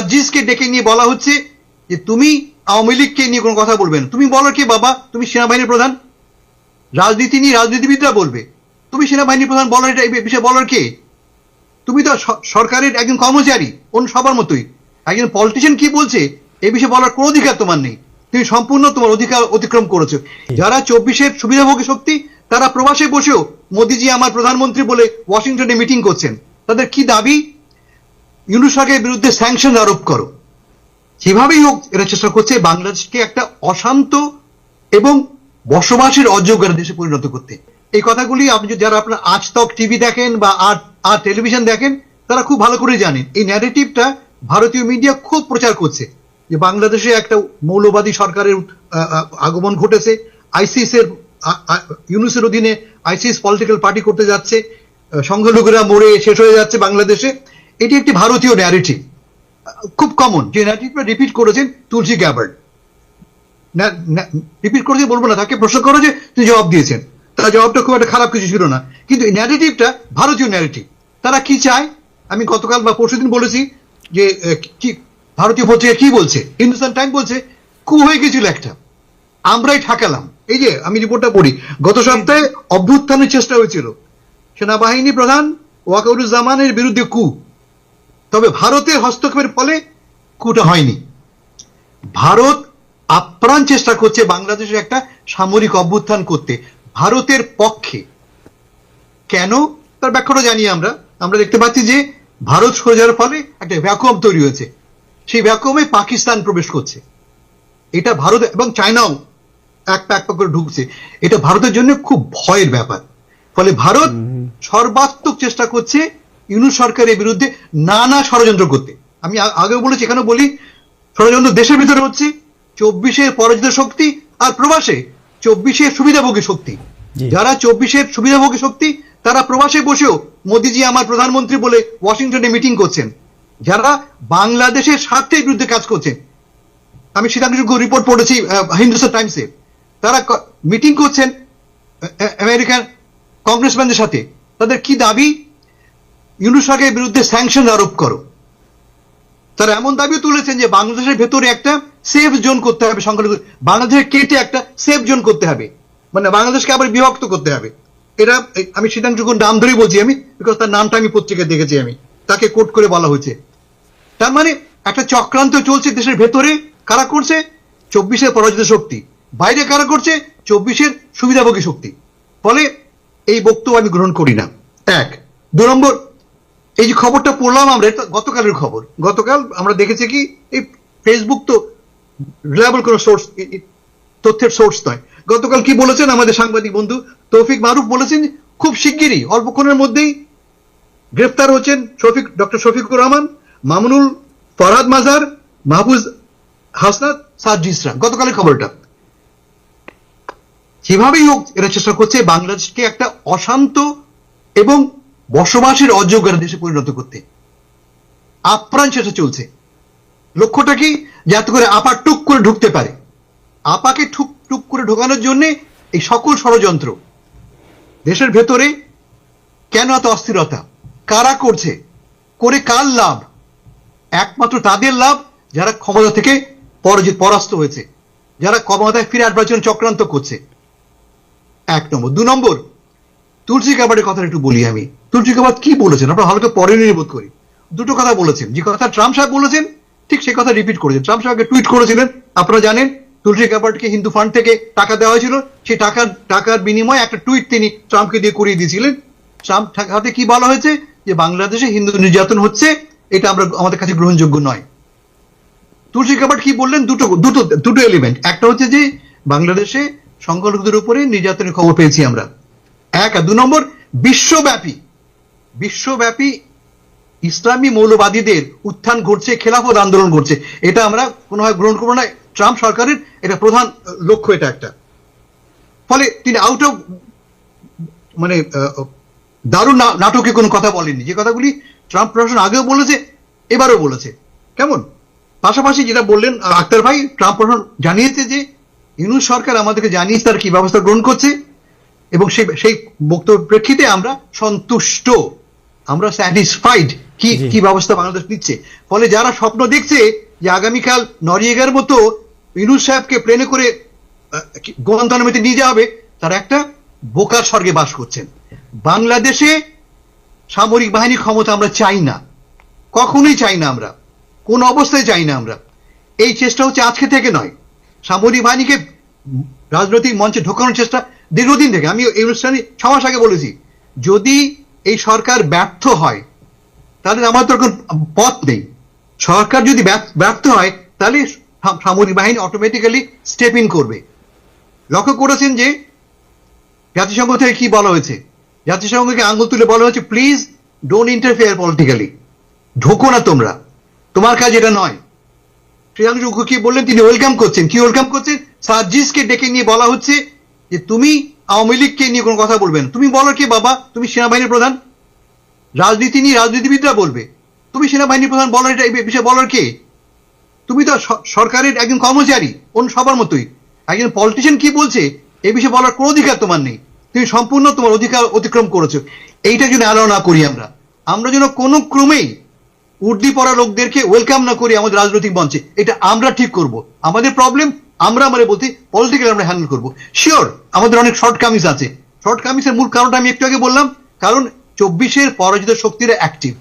সার্জিসকে ডেকে নিয়ে বলা হচ্ছে যে তুমি আওয়ামী লীগকে নিয়ে কোনো কথা বলবে না। তুমি বলো কে বাবা? তুমি সেনাবাহিনীর প্রধান। রাজনীতি নিয়ে রাজনীতিবিদরা বলবে। তুমি সেনাবাহিনীর প্রধান বলার এটা এই বিষয়ে বলার কে? তুমি তো সরকারের একজন কর্মচারী অন্য সবার মতোই। একজন পলিটিশিয়ান কি বলছে? এই বিষয়ে বলার কোনো অধিকার তোমার নেই। তুমি সম্পূর্ণ তোমার অধিকার অতিক্রম করেছ। যারা চব্বিশের সুবিধাভোগী শক্তি তারা প্রবাসে বসেও মোদিজি আমার প্রধানমন্ত্রী বলে ওয়াশিংটনে মিটিং করছেন। তাদের কি দাবি? ইউনুস সরকারের বিরুদ্ধে স্যাংশন আরোপ করো। যেভাবেই হোক, এরা চেষ্টা করছে বাংলাদেশকে একটা অশান্ত এবং বসবাসের অযোগ্য দেশে পরিণত করতে। এই কথাগুলি আপনি যদি যারা আপনার আজ তক টিভি দেখেন বা আর আর টেলিভিশন দেখেন, তারা খুব ভালো করে জানেন। এই ন্যারেটিভটা ভারতীয় মিডিয়া খুব প্রচার করছে। যে বাংলাদেশে একটা মৌলবাদী সরকারের আগমন ঘটেছে। আইসিস এর ইউনুসের অধীনে আইসিস পলিটিক্যাল পার্টি করতে যাচ্ছে। সংখ্যালঘুরা মরে, শেষ হয়ে যাচ্ছে বাংলাদেশে। এটি একটি ভারতীয় ন্যারেটিভ খুব কমন যে ন্যারেটিভটা রিপিট করেছেন তুলসী গ্যাবার্ড রিপিট করেছে বলব না, তাকে প্রশ্ন করো যে তিনি জবাব দিয়েছেন। তার জবাবটা খুব একটা খারাপ কিছু ছিল না। কিন্তু এই ন্যারেটিভটা ভারতীয় ন্যারেটিভ তারা কি চায়? আমি গতকাল বা পরশুদিন বলেছি যে কি, ভারতীয় পত্রিকা কি বলছে? হিন্দুস্তান টাইম বলছে, কু হয়ে গেছিল একটা। আমরাই ঠাকালাম। এই যে, আমি রিপোর্টটা পড়ি। গত সপ্তাহে অভ্যুত্থানের চেষ্টা হয়েছিল। সেনাবাহিনী প্রধান ওয়াকাউরুজ্জামানের বিরুদ্ধে কু। তবে ভারতের হস্তক্ষেপের ফলে কুটা হয়নি। ভারত আপ্রাণ চেষ্টা করছে বাংলাদেশের একটা সামরিক অভ্যুত্থান করতে। ভারতের পক্ষে। কেন? তার ব্যাখ্যাটা জানি আমরা। আমরা দেখতে পাচ্ছি যে ভারত সরে যাওয়ার ফলে একটা ভ্যাকুয়াম তৈরি হয়েছে। সেই ভ্যাকুয়ামে পাকিস্তান প্রবেশ করছে। এটা ভারত এবং চায়নাও এক পা এক পা করে ঢুকছে। এটা ভারতের জন্য খুব ভয়ের ব্যাপার। ফলে ভারত সর্বাত্মক চেষ্টা করছে ইউনুস সরকারের বিরুদ্ধে নানা ষড়যন্ত্র করতে। আমি আগেও বলেছি এখানে বলি ষড়যন্ত্র দেশের ভিতরে হচ্ছে চব্বিশের পরাজিত শক্তি আর প্রবাসে চব্বিশের সুবিধাভোগী শক্তি। যারা চব্বিশের সুবিধাভোগী শক্তি তারা প্রবাসে বসেও মোদিজি আমার প্রধানমন্ত্রী বলে ওয়াশিংটনে মিটিং করছেন। যারা বাংলাদেশের স্বার্থের বিরুদ্ধে কাজ করছেন। আমি শ্রীরামকৃষ্ণ রিপোর্ট পড়েছি হিন্দুস্তান টাইমসে তারা মিটিং করছেন আমেরিকান কংগ্রেসম্যানদের সাথে। তাদের কি দাবি? সরকারের বিরুদ্ধে স্যাংশন আরোপ করো। তারা এমন দাবিও তুলেছেন যে বাংলাদেশের ভেতরে একটা সেফ জোন করতে হবে সংখ্যালঘু বাংলাদেশের কেটে একটা সেফ জোন করতে হবে। মানে বাংলাদেশকে আবার বিভক্ত করতে হবে। এটা আমি সিদ্ধাংশুকুর নাম ধরেই বলছি আমি বিকজ তার নামটা আমি পত্রিকায় দেখেছি আমি। তাকে কোট করে বলা হয়েছে। তার মানে একটা চক্রান্ত চলছে দেশের ভেতরে। কারা করছে? চব্বিশের পরাজিত শক্তি। বাইরে কারা করছে? চব্বিশের সুবিধাভোগী শক্তি। ফলে এই বক্তব্য আমি গ্রহণ করি না। এক। দু নম্বর এই যে খবরটা পড়লাম আমরা, এটা গতকালের খবর। গতকাল আমরা দেখেছি কি, এই ফেসবুক তো রিলায়েবল কোনো সোর্স তথ্যের সোর্স নয়। গতকাল কি বলেছেন আমাদের সাংবাদিক বন্ধু? তৌফিক মারুফ বলেছেন, খুব শিগগিরই অল্পক্ষণের মধ্যেই গ্রেফতার হচ্ছেন শফিক, ডক্টর শফিকুর রহমান, মামুনুল ফরহাদ মাজার মাহবুজ হাসনাত সার্জিসরা গতকালের খবরটা। যেভাবেই হোক, এরা চেষ্টা করছে বাংলাদেশকে একটা অশান্ত এবং বসবাসের অযোগ্য দেশে পরিণত করতে। আপ্রাণ চেষ্টা চলছে। লক্ষ্যটা কি? যাতে করে আপা টুক করে ঢুকতে পারে। আপাকে ঠুক, টুক করে ঢোকানোর জন্য এই সকল ষড়যন্ত্র। দেশের ভেতরে কেন এত অস্থিরতা? কারা করছে? করে কার লাভ? একমাত্র তাদের লাভ যারা ক্ষমতা থেকে পরাজিত, পরাস্ত হয়েছে। যারা ক্ষমতায় ফিরে আসবার জন্য চক্রান্ত করছে। এক নম্বর। দু নম্বর। তুলসী কাবাডের কথা একটু বলি আমি। তুলসী কাবাদ কি বলেছেন? আপনার হালকা পরে নির্বোধ করি। দুটো কথা বলেছেন। যে কথা ট্রাম্প সাহেব বলেছেন, ঠিক সে কথা রিপিট করেছেন। ট্রাম্প সাহেবকে টুইট করেছিলেন, আপনারা জানেন, তুলসী কাবাডকে হিন্দু ফান্ড থেকে টাকা দেওয়া হয়েছিল। সেই টাকার টাকার বিনিময়ে একটা টুইট তিনি ট্রাম্পকে দিয়ে করিয়ে দিয়েছিলেন। ট্রাম্প হাতে কি বলা হয়েছে? যে বাংলাদেশে হিন্দু নির্যাতন হচ্ছে, এটা আমরা আমাদের কাছে গ্রহণযোগ্য নয়। তুলসী কাবাড কি বললেন? দুটো দুটো দুটো এলিমেন্ট একটা হচ্ছে যে, বাংলাদেশে সংখ্যালঘুদের উপরে নির্যাতনের খবর পেয়েছি আমরা। এক দু নম্বর, বিশ্বব্যাপী বিশ্বব্যাপী ইসলামী মৌলবাদীদের উত্থান ঘটছে, খেলাফত আন্দোলন ঘটছে। এটা আমরা কোনোভাবে গ্রহণ করব না। ট্রাম্প সরকারের এটা প্রধান লক্ষ্য এটা একটা। ফলে তিনি আউট অফ মানে দারুণ নাটকে কোনো কথা বলেননি। যে কথাগুলি ট্রাম্প প্রশাসন আগেও বলেছে, এবারও বলেছে। কেমন? পাশাপাশি যেটা বললেন আক্তার ভাই, ট্রাম্প প্রশাসন জানিয়েছে যে, ইউনুস সরকার আমাদেরকে জানিয়েছে তার কি ব্যবস্থা গ্রহণ করছে। এবং সেই সেই বক্তব্যের প্রেক্ষিতে আমরা সন্তুষ্ট আমরা স্যাটিসফাইড কি কি ব্যবস্থা বাংলাদেশ নিচ্ছে। ফলে যারা স্বপ্ন দেখছে যে আগামীকাল নরিয়েগার মতো ইনুস সাহেবকে প্লেনে করে গোয়ান্তানামেতে নিয়ে যাওয়া হবে তারা একটা বোকার স্বর্গে বাস করছেন। বাংলাদেশে সামরিক বাহিনী ক্ষমতা আমরা চাই না। কখনোই চাই না আমরা। কোন অবস্থায় চাই না আমরা। এই চেষ্টা হচ্ছে আজকে থেকে নয়। সামরিক বাহিনীকে রাজনৈতিক মঞ্চে ঢোকানোর চেষ্টা দীর্ঘদিন থেকে, আমি এই অনুষ্ঠানে ছ মাস আগে বলেছি, যদি এই সরকার ব্যর্থ হয় তাহলে আমার তো কোনো পথ নেই। সরকার যদি ব্যর্থ হয়, তাহলে সামরিক বাহিনী অটোমেটিক্যালি স্টেপ ইন করবে। লক্ষ্য করেছেন যে, জাতিসংঘ থেকে কি বলা হয়েছে? জাতিসংঘকে আঙুল তুলে বলা হয়েছে প্লিজ ডোন্ট ইন্টারফেয়ার পলিটিক্যালি ঢোকো না তোমরা। তোমার কাজ এটা নয়। শ্রীরাম কি বললেন? তিনি ওয়েলকাম করছেন। কি ওয়েলকাম করছেন? সার্জিসকে ডেকে নিয়ে বলা হচ্ছে যে তুমি আওয়ামী লীগকে নিয়ে কোনো কথা বলবে না। তুমি বলো কে বাবা? তুমি সেনাবাহিনীর প্রধান? রাজনীতি নিয়ে রাজনীতিবিদরা বলবে। তুমি সেনাবাহিনীর প্রধান বলার এটা বিষয়ে বলার কে? তুমি তো সরকারের একজন কর্মচারী, অন্য সবার মতোই। একজন পলিটিশিয়ান কি বলছে? এই বিষয়ে বলার কোনো অধিকার তোমার নেই। তুমি সম্পূর্ণ তোমার অধিকার অতিক্রম করেছ। এইটা যেন অ্যালাউ না করি আমরা। আমরা যেন কোনো ক্রমেই উর্দি পড়া লোকদেরকে ওয়েলকাম না করি আমাদের রাজনৈতিক মঞ্চে। এটা আমরা ঠিক করব। আমাদের প্রবলেম আমরা মানে বলতে পলিটিক্যাল আমরা হ্যান্ডেল করব। শিওর আমাদের অনেক শর্ট কামিজ আছে। শর্ট কামিজের মূল কারণটা আমি একটু আগে বললাম, কারণ চব্বিশের পরাজিত শক্তিরা অ্যাক্টিভ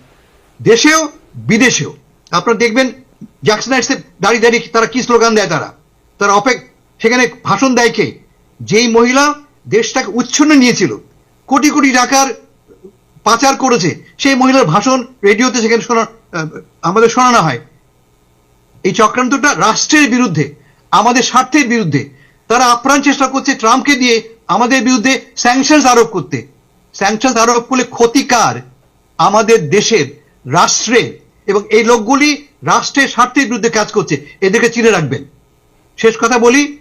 দেশেও, বিদেশেও। আপনারা দেখবেন জ্যাকসনাইটসে দাঁড়িয়ে দাঁড়িয়ে তারা কি স্লোগান দেয় তারা? তারা অপেক, সেখানে ভাষণ দেয় কে? যেই মহিলা দেশটাকে উচ্ছন্ন নিয়েছিল, কোটি কোটি টাকার পাচার করেছে, সেই মহিলার ভাষণ রেডিওতে সেখানে শোনা আমাদের শোনানো হয়। এই চক্রান্তটা রাষ্ট্রের বিরুদ্ধে আমাদের স্বার্থের বিরুদ্ধে। তারা আপ্রাণ চেষ্টা করছে ট্রাম্পকে দিয়ে আমাদের বিরুদ্ধে স্যাংশনস আরোপ করতে। স্যাংশনস আরোপ করলে ক্ষতিকার আমাদের দেশের রাষ্ট্রের এবং এই লোকগুলি রাষ্ট্রের স্বার্থের বিরুদ্ধে কাজ করছে। এদেরকে চিনে রাখবেন। শেষ কথা বলি,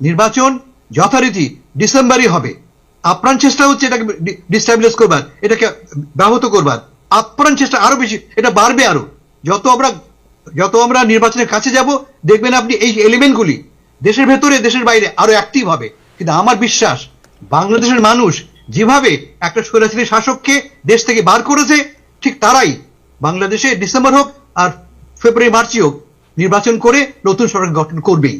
নির্বাচন যথারীতি ডিসেম্বরই হবে। আপ্রাণ চেষ্টা হচ্ছে এটাকে ডিস্টাবলিশ করবার, এটাকে ব্যাহত করবার। আপ্রাণ চেষ্টা আরও বেশি, এটা বাড়বে আরও। যত আমরা যত আমরা নির্বাচনের কাছে যাব, দেখবেন আপনি এই এলিমেন্টগুলি দেশের ভেতরে, দেশের বাইরে আরও অ্যাক্টিভ হবে। কিন্তু আমার বিশ্বাস, বাংলাদেশের মানুষ যেভাবে একটা স্বৈরাচারী শাসককে দেশ থেকে বার করেছে, ঠিক তারাই বাংলাদেশে ডিসেম্বর হোক আর ফেব্রুয়ারি, মার্চই হোক নির্বাচন করে নতুন সরকার গঠন করবেই।